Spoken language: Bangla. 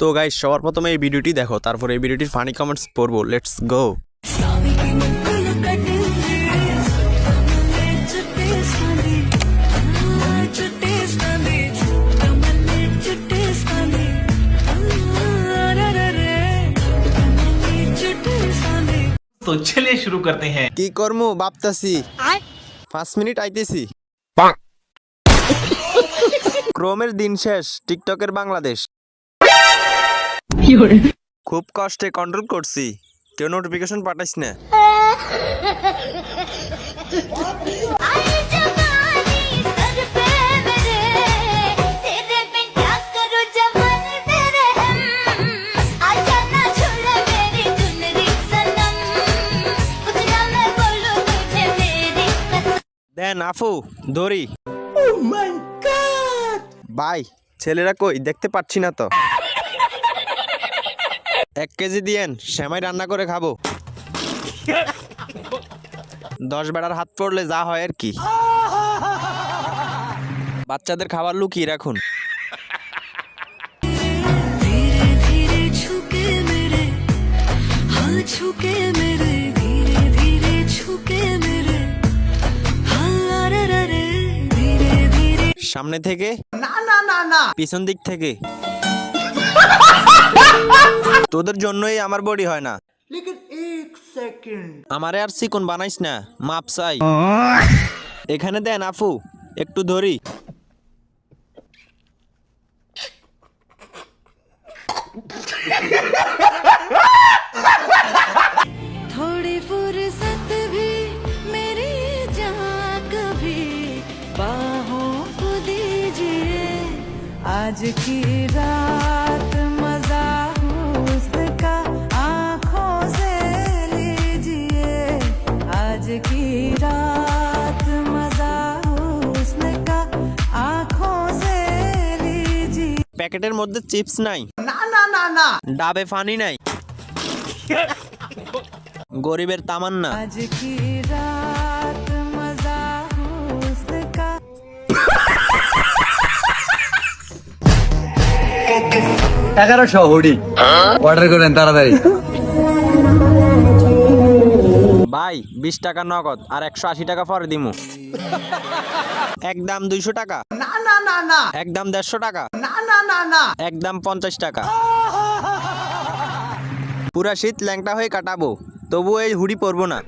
তো গাইজ সবার প্রথমে এই ভিডিওটি দেখো তারপর এই ভিডিওটির ফানি কমেন্টস পড়ব লেটস গো তো চলে শুরু করতে হ্যাঁ। কি কর্ম ভাবতাছি? পাঁচ মিনিট আইতেছি। ক্রোমের দিন শেষ টিকটকের বাংলাদেশ। খুব কষ্টে কন্ট্রোল করছি। কেউ নোটিফিকেশন পাঠাইস না। আফু বাই oh ছেলেরা কই? দেখতে পাচ্ছি না তো। এক কেজি দিয়েন শ্যামাই রান্না করে খাব। দশ বেড়ার হাত পড়লে যা হয় আর কি। বাচ্চাদের খাবার লুকিয়ে রাখুন। ধীরে ধীরে সামনে থেকে না না না না। পিছন দিক থেকে। তোদের জন্যই আমার বডি হয় না আমারে আর চিকন বানাইস না মাপ চাই এখানে দেন আফু একটু ধরি थोड़ी फुर्सत भी मेरी जहाँ कभी बाहों को दीजिए आज की रात की रात मजा हुस्न का आंखों से लीजिए প্যাকেটের মধ্যে চিপস নাই না না না না ডাবে ফানি নাই গরিবের তামান্না आज की रात मजा हुस्न का এগারোশো হুডি অর্ডার করেন তাড়াতাড়ি ভাই বিশ টাকা নগদ আর একশো আশি টাকা পরে দিমু। একদম দুইশো টাকা। না না না না। একদম দেড়শো টাকা। না না না না। একদম পঞ্চাশ টাকা। পুরা শীত ল্যাংটা হয়ে কাটাবো তবু এই হুডি পরবো না।